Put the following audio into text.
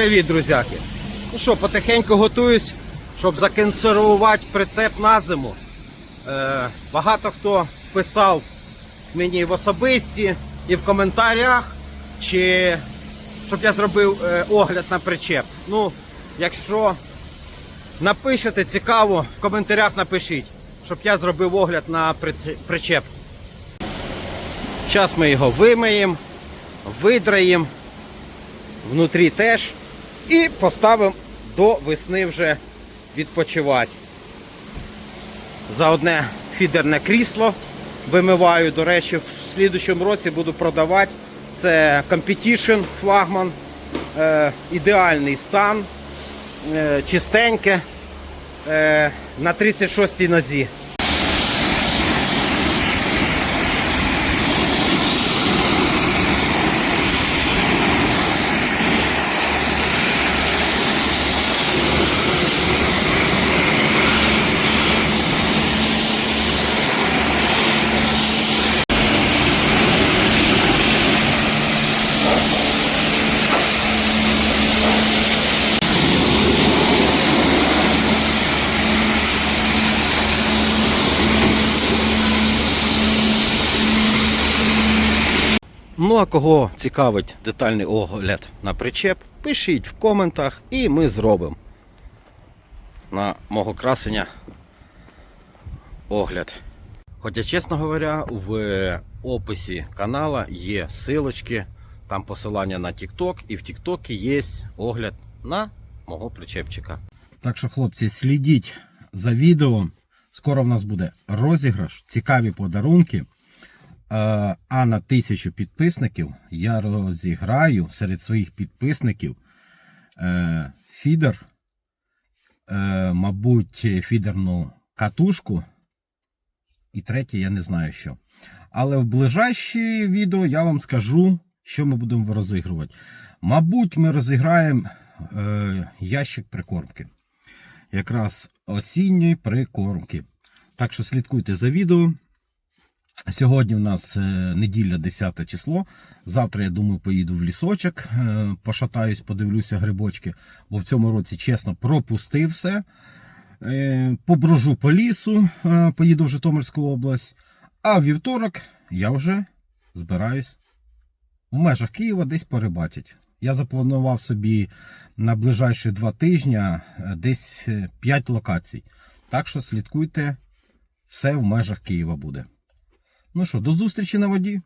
привіт, друзяки! Ну що, потихеньку готуюсь, щоб законсервувати прицеп на зиму. Е, багато хто писав мені в особисті і в коментарях, чи щоб я зробив е, огляд на причеп. Ну, якщо напишете цікаво, в коментарях напишіть, щоб я зробив огляд на причеп. Зараз ми його вимиємо, видраємо внутрі теж. І поставимо до весни вже відпочивати. За одне фідерне крісло вимиваю. До речі, в слідущому році буду продавати. Це Competition флагман. Е, ідеальний стан, е, чистеньке е, на 36-й нозі. Ну а кого цікавить детальний огляд на причеп, пишіть в коментах і ми зробимо на мого красення огляд. Хоча, чесно говоря, в описі канала є силочки, там посилання на TikTok, і в TikTok є огляд на мого причепчика. Так що, хлопці, слідіть за відео. Скоро в нас буде розіграш, цікаві подарунки. Е, А на тисячу підписників я розіграю серед своїх підписників е, фідер, е, мабуть, фідерну катушку. І третє, я не знаю що. Але в ближайші відео я вам скажу, що ми будемо розігрувати. Мабуть, ми розіграємо ящик прикормки. Якраз осінньої прикормки. Так що слідкуйте за відео. Сьогодні у нас е, неділя 10 число. Завтра, я думаю, поїду в лісочок, е, пошатаюсь, подивлюся грибочки, бо в цьому році, чесно, пропустив все. Е, Поброжу по лісу, поїду в Житомирську область. А в вівторок я вже збираюсь в межах Києва десь порибачить. Я запланував собі на ближайші два тижні десь 5 локацій. Так що слідкуйте, все в межах Києва буде. Ну що, до зустрічі на воді.